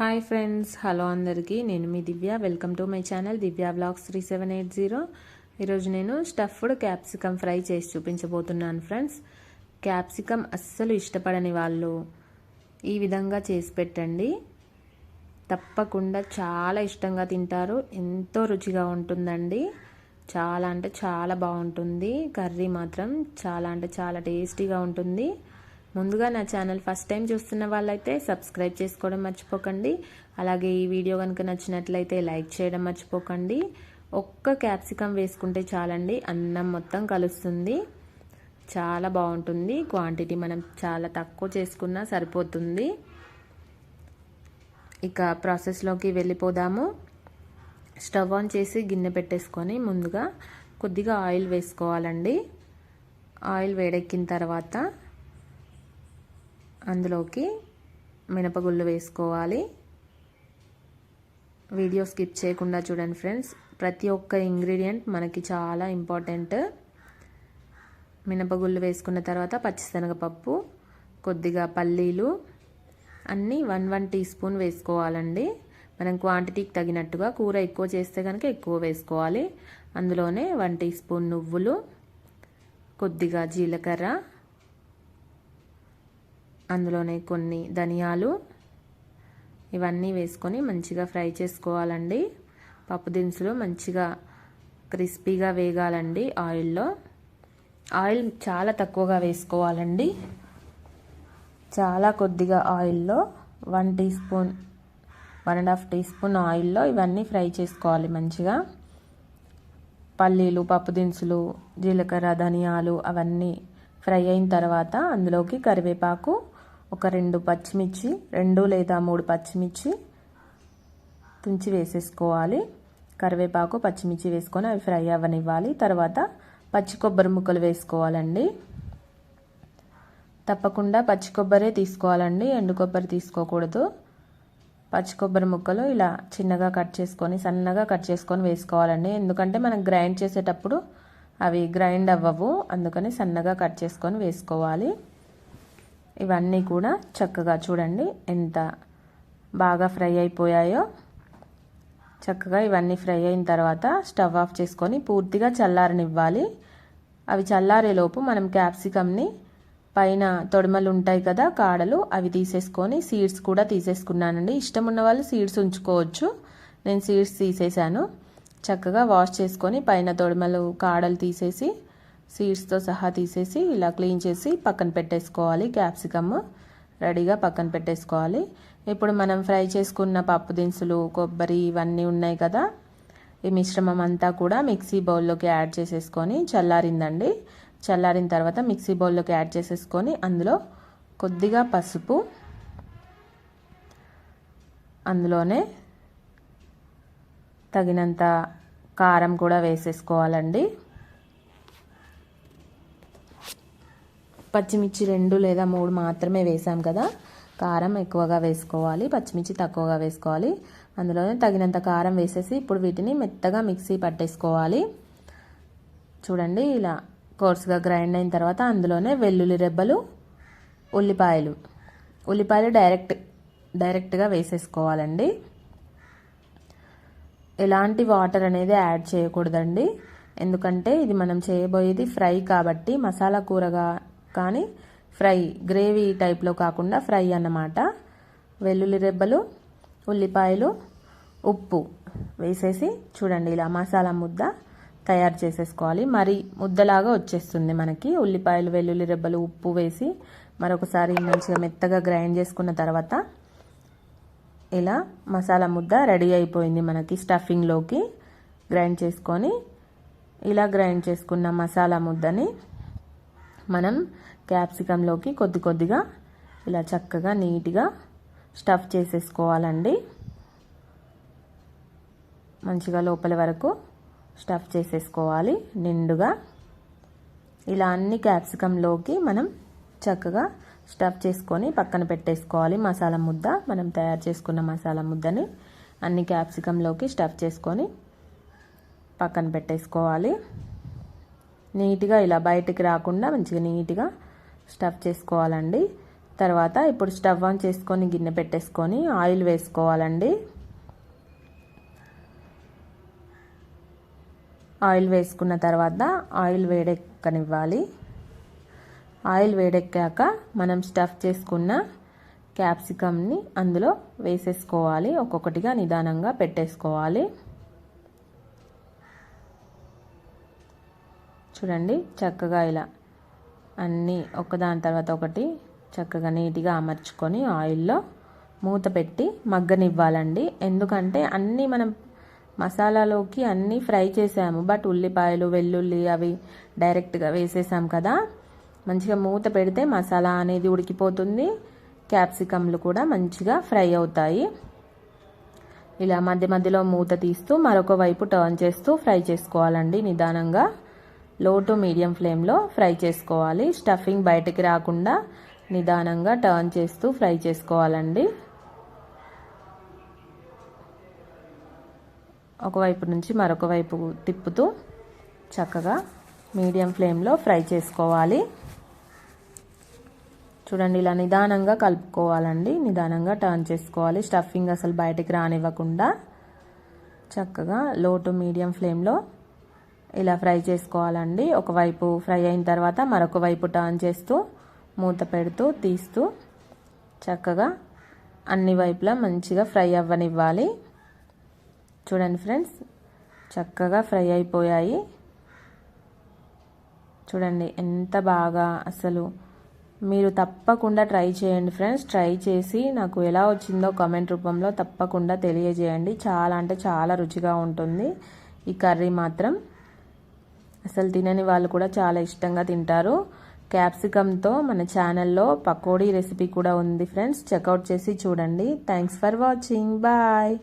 Hi friends hello అందరికీ. నేను మీ Divya. Welcome to my channel Divya blogs three seven eight zero. ఈరోజు నేను stuffed capsicum fry చేసి చూపించబోతున్నాను ఫ్రెండ్స్. క్యాప్సికమ్ అస్సలు ఇష్టపడని వాళ్ళు ఈ విధంగా చేసి పెట్టండి. తప్పకుండా చాలా ఇష్టంగా తింటారు. ఎంతో రుచిగా ఉంటుందండి. చాలా అంటే చాలా బాగుంటుంది. కర్రీ మాత్రం చాలా అంటే చాలా టేస్టీగా ఉంటుంది. ముందుగా నా ఛానల్ ఫస్ట్ టైం చూస్తున్న వాళ్ళైతే సబ్స్క్రైబ్ చేసుకోవడం మర్చిపోకండి. అలాగే ఈ వీడియో కనుక నచ్చినట్లయితే లైక్ చేయడం మర్చిపోకండి. ఒక్క క్యాప్సికమ్ వేసుకుంటే చాలండి. అన్నం మొత్తం కలుస్తుంది. చాలా బాగుంటుంది. క్వాంటిటీ మనం చాలా తక్కువ చేసుకున్నా సరిపోతుంది. ఇక ప్రాసెస్లోకి వెళ్ళిపోదాము. స్టవ్ ఆన్ చేసి గిన్నె పెట్టేసుకొని ముందుగా కొద్దిగా ఆయిల్ వేసుకోవాలండి. ఆయిల్ వేడెక్కిన తర్వాత అందులోకి మినపగుళ్ళు వేసుకోవాలి. వీడియో స్కిప్ చేయకుండా చూడండి ఫ్రెండ్స్. ప్రతి ఒక్క ఇంగ్రీడియంట్ మనకి చాలా ఇంపార్టెంట్. మినపగుళ్ళు వేసుకున్న తర్వాత పచ్చిశనగపప్పు కొద్దిగా పల్లీలు అన్నీ వన్ వన్ టీ స్పూన్ వేసుకోవాలండి. మనం క్వాంటిటీకి తగినట్టుగా కూర ఎక్కువ చేస్తే కనుక ఎక్కువ వేసుకోవాలి. అందులోనే వన్ టీ స్పూన్ నువ్వులు కొద్దిగా జీలకర్ర అందులోనే కొన్ని ధనియాలు ఇవన్నీ వేసుకొని మంచిగా ఫ్రై చేసుకోవాలండి. పప్పు దినుసులు మంచిగా క్రిస్పీగా వేగాలండి ఆయిల్లో. ఆయిల్ చాలా తక్కువగా వేసుకోవాలండి. చాలా కొద్దిగా ఆయిల్లో one teaspoon one and half teaspoon ఆయిల్లో ఇవన్నీ ఫ్రై చేసుకోవాలి మంచిగా. పల్లీలు పప్పు దినుసులు జీలకర్ర ధనియాలు అవన్నీ ఫ్రై అయిన తర్వాత అందులోకి కరివేపాకు ఒక రెండు పచ్చిమిర్చి రెండు లేదా మూడు పచ్చిమిర్చి తుంచి వేసేసుకోవాలి. కరివేపాకు పచ్చిమిర్చి వేసుకొని అవి ఫ్రై అవ్వనివ్వాలి. తర్వాత పచ్చి కొబ్బరి ముక్కలు వేసుకోవాలండి. తప్పకుండా పచ్చి కొబ్బరే తీసుకోవాలండి. ఎండు కొబ్బరి తీసుకోకూడదు. పచ్చి కొబ్బరి ముక్కలు ఇలా చిన్నగా కట్ చేసుకొని సన్నగా కట్ చేసుకొని వేసుకోవాలండి. ఎందుకంటే మనం గ్రైండ్ చేసేటప్పుడు అవి గ్రైండ్ అవ్వవు. అందుకని సన్నగా కట్ చేసుకొని వేసుకోవాలి. ఇవన్నీ కూడా చక్కగా చూడండి ఎంత బాగా ఫ్రై అయిపోయాయో. చక్కగా ఇవన్నీ ఫ్రై అయిన తర్వాత స్టవ్ ఆఫ్ చేసుకొని పూర్తిగా చల్లారనివ్వాలి. అవి చల్లారేలోపు మనం క్యాప్సికమ్ని పైన తొడమలు ఉంటాయి కదా కాడలు అవి తీసేసుకొని సీడ్స్ కూడా తీసేసుకున్నానండి. ఇష్టం ఉన్న వాళ్ళు సీడ్స్ ఉంచుకోవచ్చు. నేను సీడ్స్ తీసేసాను చక్కగా వాష్ చేసుకొని పైన తొడమలు కాడలు తీసేసి సీడ్స్తో సహా తీసేసి ఇలా క్లీన్ చేసి పక్కన పెట్టేసుకోవాలి క్యాప్సికమ్. రెడీగా పక్కన పెట్టేసుకోవాలి. ఇప్పుడు మనం ఫ్రై చేసుకున్న పప్పు దినుసులు కొబ్బరి ఇవన్నీ ఉన్నాయి కదా. ఈ మిశ్రమం అంతా కూడా మిక్సీ బౌల్లోకి యాడ్ చేసేసుకొని చల్లారిందండి. చల్లారిన తర్వాత మిక్సీ బౌల్లోకి యాడ్ చేసేసుకొని అందులో కొద్దిగా పసుపు అందులోనే తగినంత కారం కూడా వేసేసుకోవాలండి. పచ్చిమిర్చి రెండు లేదా మూడు మాత్రమే వేసాం కదా. కారం ఎక్కువగా వేసుకోవాలి పచ్చిమిర్చి తక్కువగా వేసుకోవాలి. అందులోనే తగినంత కారం వేసేసి ఇప్పుడు వీటిని మెత్తగా మిక్సీ పట్టేసుకోవాలి. చూడండి ఇలా కోర్సుగా గ్రైండ్ అయిన తర్వాత అందులోనే వెల్లుల్లి రెబ్బలు ఉల్లిపాయలు. ఉల్లిపాయలు డైరెక్ట్ డైరెక్ట్గా వేసేసుకోవాలండి. ఎలాంటి వాటర్ అనేది యాడ్ చేయకూడదండి. ఎందుకంటే ఇది మనం చేయబోయేది ఫ్రై కాబట్టి మసాలా కూరగా కానీ ఫ్రై గ్రేవీ టైప్లో కాకుండా ఫ్రై అన్నమాట. వెల్లుల్లి రెబ్బలు ఉల్లిపాయలు ఉప్పు వేసేసి చూడండి ఇలా మసాలా ముద్ద తయారు చేసేసుకోవాలి. మరి ముద్దలాగా వచ్చేస్తుంది మనకి. ఉల్లిపాయలు వెల్లుల్లి రెబ్బలు ఉప్పు వేసి మరొకసారి మంచిగా మెత్తగా గ్రైండ్ చేసుకున్న తర్వాత ఇలా మసాలా ముద్ద రెడీ అయిపోయింది మనకి స్టఫింగ్లోకి. గ్రైండ్ చేసుకొని ఇలా గ్రైండ్ చేసుకున్న మసాలా ముద్దని మనం క్యాప్సికంలోకి కొద్ది కొద్దిగా ఇలా చక్కగా నీట్గా స్టఫ్ చేసేసుకోవాలండి. మంచిగా లోపల వరకు స్టఫ్ చేసేసుకోవాలి నిండుగా. ఇలా అన్ని క్యాప్సికంలోకి మనం చక్కగా స్టఫ్ చేసుకొని పక్కన పెట్టేసుకోవాలి మసాలా ముద్ద. మనం తయారు చేసుకున్న మసాలా ముద్దని అన్ని క్యాప్సికంలోకి స్టఫ్ చేసుకొని పక్కన పెట్టేసుకోవాలి. నీట్గా ఇలా బయటికి రాకుండా మంచిగా నీట్గా స్టఫ్ చేసుకోవాలండి. తర్వాత ఇప్పుడు స్టవ్ ఆన్ చేసుకొని గిన్నె పెట్టేసుకొని ఆయిల్ వేసుకోవాలండి. ఆయిల్ వేసుకున్న తర్వాత ఆయిల్ వేడెక్కనివ్వాలి. ఆయిల్ వేడెక్కాక మనం స్టఫ్ చేసుకున్న క్యాప్సికమ్ని అందులో వేసేసుకోవాలి. ఒక్కొక్కటిగా నిదానంగా పెట్టేసుకోవాలి. చూడండి చక్కగా ఇలా అన్నీ ఒకదాని తర్వాత ఒకటి చక్కగా నీట్గా అమర్చుకొని ఆయిల్లో మూత పెట్టి మగ్గనివ్వాలండి. ఎందుకంటే అన్నీ మనం మసాలాలోకి అన్నీ ఫ్రై చేసాము బట్ ఉల్లిపాయలు వెల్లుల్లి అవి డైరెక్ట్గా వేసేసాం కదా. మంచిగా మూత పెడితే మసాలా అనేది ఉడికిపోతుంది క్యాప్సికమ్లు కూడా మంచిగా ఫ్రై అవుతాయి. ఇలా మధ్య మధ్యలో మూత తీస్తూ మరొక వైపు టర్న్ చేస్తూ ఫ్రై చేసుకోవాలండి నిదానంగా. లో టు మీడియం ఫ్లేమ్లో ఫ్రై చేసుకోవాలి. స్టఫింగ్ బయటకి రాకుండా నిదానంగా టర్న్ చేస్తూ ఫ్రై చేసుకోవాలండి. ఒకవైపు నుంచి మరొక వైపు తిప్పుతూ చక్కగా మీడియం ఫ్లేమ్లో ఫ్రై చేసుకోవాలి. చూడండి ఇలా నిదానంగా కలుపుకోవాలండి. నిదానంగా టర్న్ చేసుకోవాలి. స్టఫింగ్ అసలు బయటికి రానివ్వకుండా చక్కగా లో టు మీడియం ఫ్లేమ్లో ఇలా ఫ్రై చేసుకోవాలండి. ఒకవైపు ఫ్రై అయిన తర్వాత మరొక వైపు టర్న్ చేస్తూ మూత పెడుతూ తీస్తూ చక్కగా అన్ని వైపులా మంచిగా ఫ్రై అవ్వనివ్వాలి. చూడండి ఫ్రెండ్స్ చక్కగా ఫ్రై అయిపోయాయి. చూడండి ఎంత బాగా అసలు. మీరు తప్పకుండా ట్రై చేయండి ఫ్రెండ్స్ ట్రై చేసి నాకు ఎలా వచ్చిందో కామెంట్ రూపంలో తప్పకుండా తెలియజేయండి. చాలా అంటే చాలా రుచిగా ఉంటుంది. ఈ కర్రీ మాత్రం అసలు తినని వాళ్ళు కూడా చాలా ఇష్టంగా తింటారు. క్యాప్సికమ్తో మన ఛానల్లో పకోడీ రెసిపీ కూడా ఉంది ఫ్రెండ్స్. చెక్అవుట్ చేసి చూడండి. Thanks for watching. బాయ్.